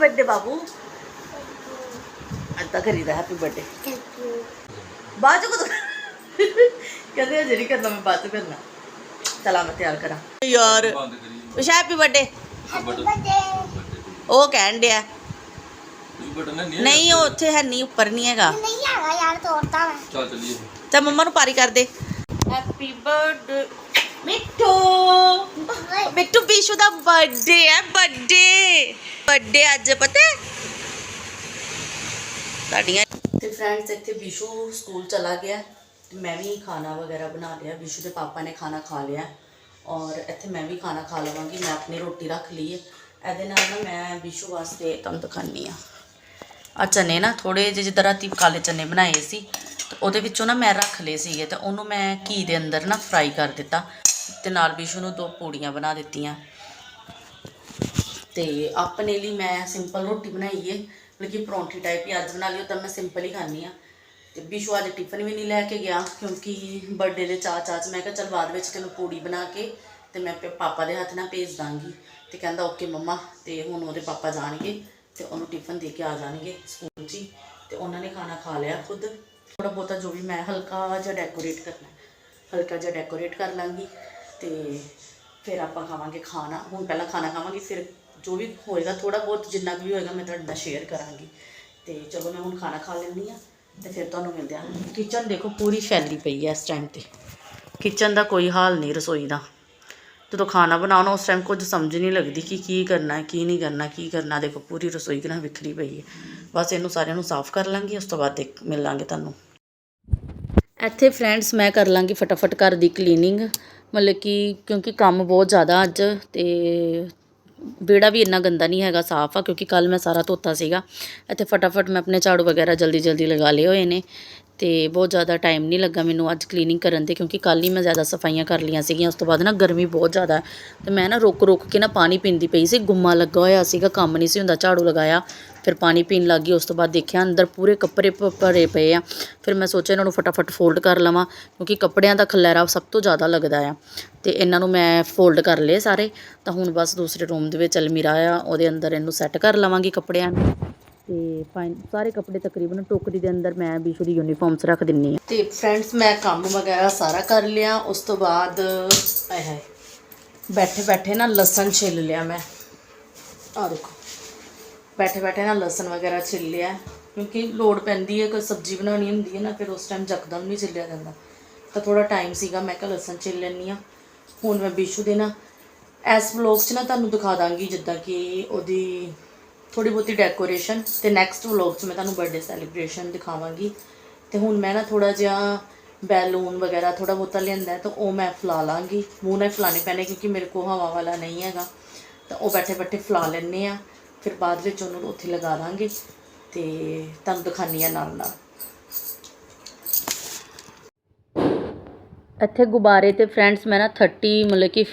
Birthday ਬਾਬੂ ਅੱਦਾ ਕਰੀਦਾ happy birthday ਬਾਅਦ ਚ ਕੁਝ ਕਹਿੰਦੇ ਅਜੇ ਨਹੀਂ ਕਰਨਾ ਮੈਂ ਬਾਅਦ ਚ ਕਰਨਾ ਚਲਾ ਮੈਂ ਤਿਆਰ ਕਰਾਂ ਯਾਰ ਬੰਦ ਕਰੀ ਵਿਸ਼ ਹੈਪੀ ਬਰਥਡੇ ਬਟਨ ਉਹ ਕਹਿਣ ਡਿਆ ਤੁਸੀਂ ਬਟਨ ਨਹੀਂ ਨਹੀਂ ਉਹ ਉੱਥੇ ਹੈ ਨਹੀਂ ਉੱਪਰ ਨਹੀਂ ਹੈਗਾ ਨਹੀਂ ਹੈਗਾ ਯਾਰ ਤੋੜਤਾ ਮੈਂ ਚੱਲ ਚੱਲੀਏ ਤਾਂ ਮੰਮਾ ਨੂੰ ਪਾਰੀ ਕਰ ਦੇ ਹੈਪੀ ਬਰਥਡੇ ਮਿੱਠੂ ਮਿੱਠੂ ਦਾ ਬਰਥਡੇ ਹੈ ਬਰਥਡੇ ਬਰਥਡੇ ਅੱਜ, ਪਤਾ ਸਾਡੀਆਂ ਤੇ ਫਰੈਂਡਸ ਇੱਥੇ ਬਿਸ਼ੂ ਸਕੂਲ ਚਲਾ ਗਿਆ। ਤੇ ਮੈਂ ਵੀ ਖਾਣਾ ਵਗੈਰਾ ਬਣਾ ਲਿਆ। ਬਿਸ਼ੂ ਦੇ ਪਾਪਾ ਨੇ ਖਾਣਾ ਖਾ ਲਿਆ। ਔਰ ਇੱਥੇ ਮੈਂ ਵੀ ਖਾਣਾ ਖਾ ਲਵਾਂਗੀ। ਮੈਂ ਆਪਣੀ ਰੋਟੀ ਰੱਖ ਲਈ ਹੈ। ਇਹਦੇ ਨਾਲ ਨਾ ਮੈਂ ਵਿਸ਼ੂ ਵਾਸਤੇ ਤੁਹਾਨੂੰ ਦਿਖਾਉਂਦੀ ਆ ਆ ਚਨੇ ਨਾ ਥੋੜੇ ਜਿਹੇ ਜਿੱਦਾਂ ਰਾਤੀ ਕਾਲੇ ਚਨੇ ਬਣਾਏ ਸੀ। ਤੇ ਉਹਦੇ ਵਿੱਚੋਂ ਨਾ ਮੈਂ ਰੱਖ ਲਏ ਸੀਗੇ। ਤੇ ਉਹਨੂੰ ਮੈਂ ਘੀ ਦੇ ਅੰਦਰ ਨਾ ਫਰਾਈ ਕਰ ਦਿੱਤਾ। ਤੇ ਨਾਲ ਵਿਸ਼ੂ ਨੂੰ ਦੋ ਪੂੜੀਆਂ ਬਣਾ ਦਿੱਤੀਆਂ। ਤੇ ਆਪਣੇ ਲਈ ਮੈਂ ਸਿੰਪਲ ਰੋਟੀ ਬਣਾਈ ਹੈ ਬਲਕਿ ਪਰੌਂਠੀ ਟਾਈਪ ਹੀ ਅੱਜ ਬਣਾ ਲਈ ਤਾਂ ਮੈਂ ਸਿੰਪਲ ਹੀ ਖਾਣੀ ਆ ਤੇ ਵਿਸ਼ੂ ਅੱਜ ਟਿਫਨ ਵੀ ਨਹੀਂ ਲੈ ਕੇ ਗਿਆ, ਕਿਉਂਕਿ ਬਰਥਡੇ ਦੇ ਚਾਅ ਚਾਅ 'ਚ ਮੈਂ ਕਿਹਾ ਚਲ ਬਾਅਦ ਵਿੱਚ ਤੈਨੂੰ ਪੂੜੀ ਬਣਾ ਕੇ ਤੇ ਮੈਂ ਪਾਪਾ ਦੇ ਹੱਥ ਨਾਲ ਭੇਜ ਦਾਂਗੀ। ਤੇ ਕਹਿੰਦਾ ਓਕੇ ਮੰਮਾ, ਤੇ ਹੁਣ ਉਹਦੇ ਪਾਪਾ ਜਾਣਗੇ ਤੇ ਉਹਨੂੰ ਟਿਫਨ ਦੇ ਕੇ ਆ ਜਾਣਗੇ ਸਕੂਲ 'ਚ ਹੀ। ਤੇ ਉਹਨਾਂ ਨੇ ਖਾਣਾ ਖਾ ਲਿਆ ਖੁਦ। ਥੋੜਾ ਬਹੁਤਾ ਜੋ ਵੀ ਮੈਂ ਹਲਕਾ ਜਿਹਾ ਡੈਕੋਰੇਟ ਕਰਨਾ ਹੈ। ਹਲਕਾ ਜਿਹਾ ਡੈਕੋਰੇਟ ਕਰ ਲਾਂਗੀ। ਤੇ ਫਿਰ ਆਪਾਂ ਖਾਵਾਂਗੇ ਖਾਣਾ। ਹੁਣ ਪਹਿਲਾਂ ਖਾਣਾ ਖਾਵਾਂਗੇ, ਫਿਰ ਜੋ ਵੀ ਹੋਏਗਾ ਥੋੜਾ ਬਹੁਤ ਜਿੰਨਾ ਕੁ ਵੀ ਹੋਏਗਾ, ਮੈਂ ਤੁਹਾਡੇ ਨਾਲ ਸ਼ੇਅਰ ਕਰਾਂਗੀ। ਤੇ ਚਲੋ ਮੈਂ ਹੁਣ ਖਾਣਾ ਖਾ ਲੈਂਦੀ ਆ ਤੇ ਫਿਰ ਤੁਹਾਨੂੰ ਮਿਲਦੇ ਆ ਕਿਚਨ ਦੇਖੋ ਪੂਰੀ ਫੈਲੀ ਪਈ ਹੈ ਇਸ ਟਾਈਮ ਤੇ। ਕਿਚਨ ਦਾ ਕੋਈ ਹਾਲ ਨਹੀਂ ਰਸੋਈ ਦਾ। ਜਦੋਂ ਖਾਣਾ ਬਣਾਉਣਾ, ਉਸ ਟਾਈਮ ਕੁਝ ਸਮਝ ਨਹੀਂ ਲੱਗਦੀ ਕਿ ਕੀ ਕਰਨਾ ਹੈ, ਕੀ ਨਹੀਂ ਕਰਨਾ, ਕੀ ਕਰਨਾ। ਦੇਖੋ ਪੂਰੀ ਰਸੋਈ ਕਿੰਨਾ ਵਿਖਰੀ ਪਈ ਹੈ। ਬਸ ਇਹਨੂੰ ਸਾਰਿਆਂ ਨੂੰ ਸਾਫ਼ ਕਰ ਲਾਂਗੀ, ਉਸ ਤੋਂ ਬਾਅਦ ਦੇਖ, ਮਿਲਾਂਗੇ ਤੁਹਾਨੂੰ। ਇੱਥੇ ਫਰੈਂਡਸ ਮੈਂ ਕਰ ਲਾਂਗੀ ਫਟਾਫਟ ਘਰ ਦੀ ਕਲੀਨਿੰਗ ਮਤਲਬ ਕਿ ਕਿਉਂਕਿ ਕੰਮ ਬਹੁਤ ਜ਼ਿਆਦਾ ਅੱਜ ਅਤੇ ਵਿਹੜਾ ਵੀ ਇੰਨਾ ਗੰਦਾ ਨਹੀਂ ਹੈਗਾ, ਸਾਫ਼ ਆ, ਕਿਉਂਕਿ ਕੱਲ੍ਹ ਮੈਂ ਸਾਰਾ ਧੋਤਾ ਸੀਗਾ। ਇੱਥੇ ਫਟਾਫਟ ਮੈਂ ਆਪਣੇ ਝਾੜੂ ਵਗੈਰਾ ਜਲਦੀ ਜਲਦੀ ਲਗਾ ਲਏ ਹੋਏ ਨੇ ਅਤੇ ਬਹੁਤ ਜ਼ਿਆਦਾ ਟਾਈਮ ਨਹੀਂ ਲੱਗਾ ਮੈਨੂੰ ਅੱਜ ਕਲੀਨਿੰਗ ਕਰਨ ਤੇ, ਕਿਉਂਕਿ ਕੱਲ੍ਹ ਹੀ ਮੈਂ ਜ਼ਿਆਦਾ ਸਫਾਈਆਂ ਕਰ ਲਈਆਂ ਸੀਗੀਆਂ, ਉਸ ਤੋਂ ਬਾਅਦ ਨਾ ਗਰਮੀ ਬਹੁਤ ਜ਼ਿਆਦਾ ਅਤੇ ਮੈਂ ਨਾ ਰੁਕ ਰੁਕ ਕੇ ਨਾ ਪਾਣੀ ਪੀਂਦੀ ਪਈ ਸੀ, ਗੁੰਮਾ ਲੱਗਾ ਹੋਇਆ ਸੀਗਾ, ਕੰਮ ਨਹੀਂ ਸੀ ਹੁੰਦਾ, ਝਾੜੂ ਲਗਾਇਆ। ਫਿਰ ਪਾਣੀ ਪੀਣ ਲੱਗ ਗਈ, ਉਸ ਤੋਂ ਬਾਅਦ ਦੇਖਿਆ ਅੰਦਰ ਪੂਰੇ ਕੱਪੜੇ ਭ- ਭਰੇ ਪਏ ਆ। ਫਿਰ ਮੈਂ ਸੋਚਿਆ ਇਹਨਾਂ ਨੂੰ ਫਟਾਫਟ ਫੋਲਡ ਕਰ ਲਵਾਂ, ਕਿਉਂਕਿ ਕੱਪੜਿਆਂ ਦਾ ਖਲੈਰਾ ਸਭ ਤੋਂ ਜ਼ਿਆਦਾ ਲੱਗਦਾ ਆ। ਅਤੇ ਇਹਨਾਂ ਨੂੰ ਮੈਂ ਫੋਲਡ ਕਰ ਲਏ ਸਾਰੇ, ਤਾਂ ਹੁਣ ਬਸ ਦੂਸਰੇ ਰੂਮ ਦੇ ਵਿੱਚ ਅਲਮੀਰਾ ਆ, ਉਹਦੇ ਅੰਦਰ ਇਹਨੂੰ ਸੈੱਟ ਕਰ ਲਵਾਂਗੀ ਕੱਪੜਿਆਂ ਨੂੰ। ਤੇ ਫਾਈਨ, ਸਾਰੇ ਕੱਪੜੇ ਤਕਰੀਬਨ ਟੋਕਰੀ ਦੇ ਅੰਦਰ ਮੈਂ ਬਿਸ਼ੂ ਦੀ ਯੂਨੀਫਾਰਮਸ ਰੱਖ ਦਿੰਨੀ ਆ। ਤੇ ਫਰੈਂਡਸ ਮੈਂ ਕੰਮ ਵਗੈਰਾ ਸਾਰਾ ਕਰ ਲਿਆ, ਉਸ ਤੋਂ ਬਾਅਦ, ਆਏ ਹਾਏ ਬੈਠੇ ਬੈਠੇ ਨਾ ਲਸਣ ਛਿੱਲ ਲਿਆ ਮੈਂ। ਆ ਦੇਖੋ। ਬੈਠੇ ਬੈਠੇ ਨਾ ਲਸਣ ਵਗੈਰਾ ਛਿੱਲ ਲਿਆ, ਕਿਉਂਕਿ ਲੋੜ ਪੈਂਦੀ ਹੈ, ਕੋਈ ਸਬਜ਼ੀ ਬਣਾਉਣੀ ਹੁੰਦੀ ਹੈ ਨਾ, ਫਿਰ ਉਸ ਟਾਈਮ ਯਕਦਮ ਨਹੀਂ ਛਿੱਲਿਆ ਜਾਂਦਾ। ਤਾਂ ਥੋੜਾ ਟਾਈਮ ਸੀਗਾ, ਮੈਂ ਕਿਹਾ ਲਸਣ ਛਿੱਲ ਲੈਂਦੀ ਆ ਹੁਣ ਮੈਂ ਬਿਸ਼ੂ ਦੇ ਨਾ, ਇਸ ਵਲੌਗ 'ਚ ਨਾ ਤੁਹਾਨੂੰ ਦਿਖਾ ਦਾਂਗੀ, ਜਿੱਦਾਂ ਕਿ ਉਹਦੀ ਥੋੜੀ ਬਹੁਤੀ ਡੈਕੋਰੇਸ਼ਨ ਤੇ ਨੈਕਸਟ ਵਲੌਗ 'ਚ ਮੈਂ ਤੁਹਾਨੂੰ ਬਰਥਡੇ ਸੈਲੀਬ੍ਰੇਸ਼ਨ ਦਿਖਾਵਾਂਗੀ। ਤੇ ਹੁਣ ਮੈਂ ਨਾ ਥੋੜਾ ਜਿਹਾ ਬੈਲੂਨ ਵਗੈਰਾ ਥੋੜਾ ਬਹੁਤਾ ਲਿਆਂਦਾ, ਤਾਂ ਉਹ ਮੈਂ ਫਲਾ ਲਾਂਗੀ। ਮੂੰਹ ਨਾਲ ਹੀ ਫਲਾਣੇ ਪੈਣੇ, ਕਿਉਂਕਿ ਮੇਰੇ ਕੋਲ ਹਵਾ ਵਾਲਾ ਨਹੀਂ ਹੈਗਾ। ਤਾਂ ਉਹ ਬੈਠੇ ਬੈਠੇ ਫਲਾ ਲੈਣੇ ਆ ਫਿਰ ਬਾਅਦ ਵਿੱਚ ਉਹਨਾਂ ਨੂੰ ਉੱਥੇ ਲਗਾ ਦਾਂਗੇ ਤੇ ਤੁਹਾਨੂੰ ਦਿਖਾਨੀ ਆ ਨਾਲ ਨਾਲ। ਇੱਥੇ ਗੁਬਾਰੇ ਤੇ ਫਰੈਂਡਸ ਮੈਂ ਨਾ 30 ਮਤਲਬ ਕਿ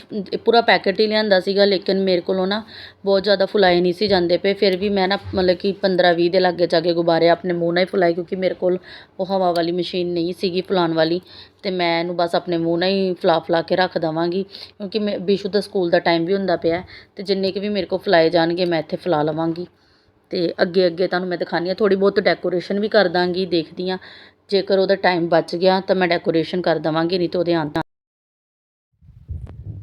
ਪੂਰਾ ਪੈਕੇਟ ਹੀ ਲਿਆਂਦਾ ਸੀਗਾ, ਲੇਕਿਨ ਮੇਰੇ ਕੋਲੋਂ ਨਾ ਬਹੁਤ ਜ਼ਿਆਦਾ ਫੁਲਾਏ ਨਹੀਂ ਸੀ ਜਾਂਦੇ ਪਏ। ਫਿਰ ਵੀ ਮੈਂ ਨਾ ਮਤਲਬ ਕਿ 15 20 ਦੇ ਲਾਗੇ ਜਾ ਕੇ ਗੁਬਾਰੇ ਆਪਣੇ ਮੂੰਹ ਨਾਲ ਹੀ ਫੁਲਾਏ, ਕਿਉਂਕਿ ਮੇਰੇ ਕੋਲ ਉਹ ਹਵਾ ਵਾਲੀ ਮਸ਼ੀਨ ਨਹੀਂ ਸੀਗੀ ਫੁਲਾਉਣ ਵਾਲੀ। ਅਤੇ ਮੈਂ ਇਹਨੂੰ ਬਸ ਆਪਣੇ ਮੂੰਹ ਨਾਲ ਹੀ ਫੁਲਾ ਫੁਲਾ ਕੇ ਰੱਖ ਦੇਵਾਂਗੀ, ਕਿਉਂਕਿ ਮੈਂ ਬਿਸ਼ੂ ਦਾ ਸਕੂਲ ਦਾ ਟਾਈਮ ਵੀ ਹੁੰਦਾ ਪਿਆ। ਅਤੇ ਜਿੰਨੇ ਕੁ ਵੀ ਮੇਰੇ ਕੋਲ ਫੁਲਾਏ ਜਾਣਗੇ, ਮੈਂ ਇੱਥੇ ਫੁਲਾ ਲਵਾਂਗੀ। ਅਤੇ ਅੱਗੇ ਅੱਗੇ ਤੁਹਾਨੂੰ ਮੈਂ ਦਿਖਾਉਂਦੀ ਹਾਂ, ਥੋੜ੍ਹੀ ਬਹੁਤ ਡੈਕੋਰੇਸ਼ਨ ਵੀ ਕਰ ਦਾਂਗੀ, ਦੇਖਦੀ ਹਾਂ। ਜੇਕਰ ਉਹਦਾ ਟਾਈਮ ਬਚ ਗਿਆ ਤਾਂ ਮੈਂ ਡੈਕੋਰੇਸ਼ਨ ਕਰ ਦੇਵਾਂਗੀ, ਨਹੀਂ ਤਾਂ ਉਹਦੇ ਆਉਣ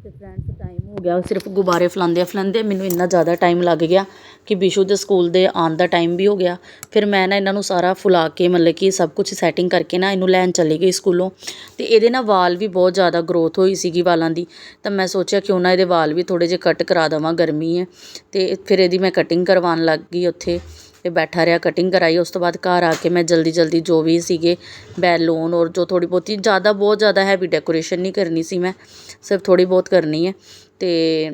ਤੇ ਫਰੈਂਡਸ ਟਾਈਮ ਹੋ ਗਿਆ। ਸਿਰਫ ਗੁਬਾਰੇ ਫਲਾਉਂਦੇ ਫਲਾਉਂਦੇ ਮੈਨੂੰ ਇੰਨਾ ਜ਼ਿਆਦਾ ਟਾਈਮ ਲੱਗ ਗਿਆ ਕਿ ਬਿਸ਼ੂ ਦੇ ਸਕੂਲ ਦੇ ਆਉਣ ਦਾ ਟਾਈਮ ਵੀ ਹੋ ਗਿਆ। ਫਿਰ ਮੈਂ ਨਾ ਇਹਨਾਂ ਨੂੰ ਸਾਰਾ ਫੁਲਾ ਕੇ, ਮਤਲਬ ਕਿ ਸਭ ਕੁਝ ਸੈਟਿੰਗ ਕਰਕੇ ਨਾ ਇਹਨੂੰ ਲੈਣ ਚਲੀ ਗਈ ਸਕੂਲੋਂ। ਤੇ ਇਹਦੇ ਨਾਲ ਵਾਲ ਵੀ ਬਹੁਤ ਜ਼ਿਆਦਾ ਗਰੋਥ ਹੋਈ ਸੀਗੀ ਵਾਲਾਂ ਦੀ। ਤਾਂ ਮੈਂ ਸੋਚਿਆ ਕਿਉਂ ਨਾ ਇਹਦੇ ਵਾਲ ਵੀ ਥੋੜੇ ਜਿਹੇ ਕੱਟ ਕਰਾ ਦੇਵਾਂ, ਗਰਮੀ ਹੈ। ਤੇ ਫਿਰ ਇਹਦੀ ਮੈਂ ਕਟਿੰਗ ਕਰਵਾਉਣ ਲੱਗ ਗਈ ਉੱਥੇ। ਤੇ ਬੈਠਾ ਰਿਹਾ ਕਟਿੰਗ ਕਰਾਈ, ਉਸ ਤੋਂ ਬਾਅਦ ਘਰ ਆ ਕੇ ਮੈਂ ਜਲਦੀ ਜਲਦੀ ਜੋ ਵੀ ਸੀਗੇ ਬੈਲੂਨ ਔਰ ਜੋ ਥੋੜੀ ਬਹੁਤੀ, ਜ਼ਿਆਦਾ ਬਹੁਤ ਜ਼ਿਆਦਾ ਹੈਵੀ ਡੈਕੋਰੇਸ਼ਨ ਨਹੀਂ ਕਰਨੀ ਸੀ ਮੈਂ, ਸਿਰਫ ਥੋੜੀ ਬਹੁਤ ਕਰਨੀ ਹੈ ਤੇ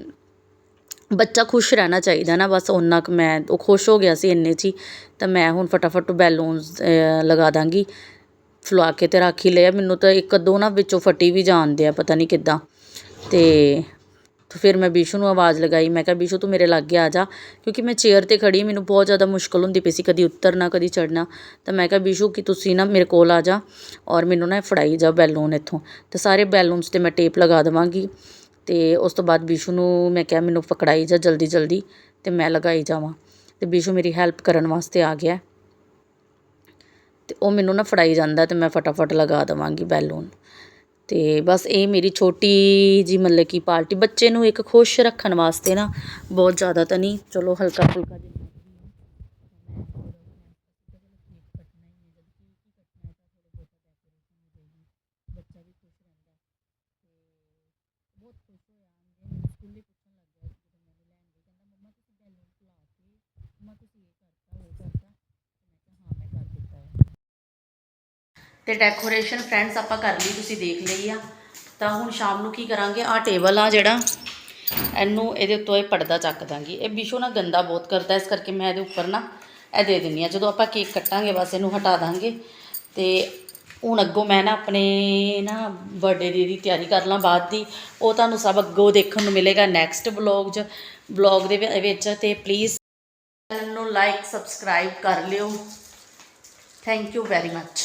ਬੱਚਾ ਖੁਸ਼ ਰਹਿਣਾ ਚਾਹੀਦਾ ਨਾ ਬਸ ਓਨਾ ਕੁ ਮੈਂ, ਉਹ ਖੁਸ਼ ਹੋ ਗਿਆ ਸੀ ਇੰਨੇ 'ਚ ਹੀ, ਤਾਂ ਮੈਂ ਹੁਣ ਫਟਾਫਟ ਬੈਲੂਨਸ ਲਗਾ ਦਾਂਗੀ, ਫੁਲਾ ਕੇ ਤੇ ਰੱਖ ਹੀ ਲਿਆ, ਮੈਨੂੰ ਤਾਂ ਇੱਕ ਦੋ ਨਾ ਵਿੱਚੋਂ ਫਟੀ ਵੀ ਜਾਂਦੇ ਆ, ਪਤਾ ਨਹੀਂ ਕਿੱਦਾਂ ਤੇ ਫਿਰ ਮੈਂ ਬਿਸ਼ੂ ਨੂੰ ਆਵਾਜ਼ ਲਗਾਈ, ਮੈਂ ਕਿਹਾ, ਬਿਸ਼ੂ, ਤੂੰ ਮੇਰੇ ਲਾਗੇ ਆ ਜਾ। ਕਿਉਂਕਿ ਮੈਂ ਚੇਅਰ ਤੇ ਖੜ੍ਹੀ ਮੈਨੂੰ ਬਹੁਤ ਜ਼ਿਆਦਾ ਮੁਸ਼ਕਿਲ ਹੁੰਦੀ ਪਈ ਸੀ ਕਦੀ ਉਤਰਨਾ ਕਦੀ ਚੜ੍ਹਨਾ। ਤਾਂ ਮੈਂ ਕਿਹਾ, ਬਿਸ਼ੂ, ਕਿ ਤੁਸੀਂ ਨਾ ਮੇਰੇ ਕੋਲ ਆ ਜਾ ਔਰ ਮੈਨੂੰ ਨਾ ਫੜਾਈ ਜਾ ਬੈਲੂਨ ਇੱਥੋਂ। ਅਤੇ ਸਾਰੇ ਬੈਲੂਨਸ ਤੇ ਮੈਂ ਟੇਪ ਲਗਾ ਦੇਵਾਂਗੀ ਅਤੇ ਉਸ ਤੋਂ ਬਾਅਦ ਬਿਸ਼ੂ ਨੂੰ ਮੈਂ ਕਿਹਾ, ਮੈਨੂੰ ਪਕੜਾਈ ਜਾ ਜਲਦੀ ਜਲਦੀ। ਅਤੇ ਮੈਂ ਲਗਾਈ ਜਾਵਾਂ। ਅਤੇ ਬਿਸ਼ੂ ਮੇਰੀ ਹੈਲਪ ਕਰਨ ਵਾਸਤੇ ਆ ਗਿਆ। ਅਤੇ ਉਹ ਮੈਨੂੰ ਨਾ ਫੜਾਈ ਜਾਂਦਾ ਅਤੇ ਮੈਂ ਫਟਾਫਟ ਲਗਾ ਦੇਵਾਂਗੀ ਬੈਲੂਨ। ਅਤੇ ਬਸ ਇਹ ਮੇਰੀ ਛੋਟੀ ਜਿਹੀ ਮਤਲਬ ਕਿ ਪਾਰਟੀ, ਬੱਚੇ ਨੂੰ ਇੱਕ ਖੁਸ਼ ਰੱਖਣ ਵਾਸਤੇ ਨਾ ਬਹੁਤ ਜ਼ਿਆਦਾ ਤਾਂ ਨਹੀਂ, ਚਲੋ ਹਲਕਾ ਫੁਲਕਾ ਜਿੰਨਾ ਤੇ ਡੈਕੋਰੇਸ਼ਨ ਫਰੈਂਡਸ ਆਪਾਂ ਕਰ ਲਈ, ਤੁਸੀਂ ਦੇਖ ਲਈ ਆ। ਤਾਂ ਹੁਣ ਸ਼ਾਮ ਨੂੰ ਕੀ ਕਰਾਂਗੇ? ਆ ਟੇਬਲ ਆ ਜਿਹੜਾ, ਇਹਨੂੰ ਇਹਦੇ ਉੱਤੋਂ ਇਹ ਪਰਦਾ ਚੱਕ ਦਾਂਗੀ। ਇਹ ਬਿਸ਼ੋ ਨਾ ਗੰਦਾ ਬਹੁਤ ਕਰਦਾ, ਇਸ ਕਰਕੇ ਮੈਂ ਇਹਦੇ ਉੱਪਰ ਨਾ ਇਹ ਦੇ ਦਿੰਨੀ ਆ। ਜਦੋਂ ਆਪਾਂ ਕੇਕ ਕੱਟਾਂਗੇ, ਬਸ ਇਹਨੂੰ ਹਟਾ ਦਾਂਗੇ। ਤੇ ਹੁਣ ਅੱਗੋਂ ਮੈਂ ਨਾ ਆਪਣੇ ਨਾ ਬਰਥਡੇ ਦੀ ਦੀ ਤਿਆਰੀ ਕਰ ਲਾਂ ਬਾਅਦ ਦੀ। ਉਹ ਤੁਹਾਨੂੰ ਸਭ ਅੱਗੋਂ ਦੇਖਣ ਨੂੰ ਮਿਲੇਗਾ ਨੈਕਸਟ ਵਲੌਗ 'ਚ ਵਲੌਗ ਦੇ ਵਿੱਚ। ਤੇ ਪਲੀਜ਼ ਚੈਨਲ ਨੂੰ ਲਾਈਕ ਸਬਸਕ੍ਰਾਈਬ ਕਰ ਲਿਓ। Thank you very much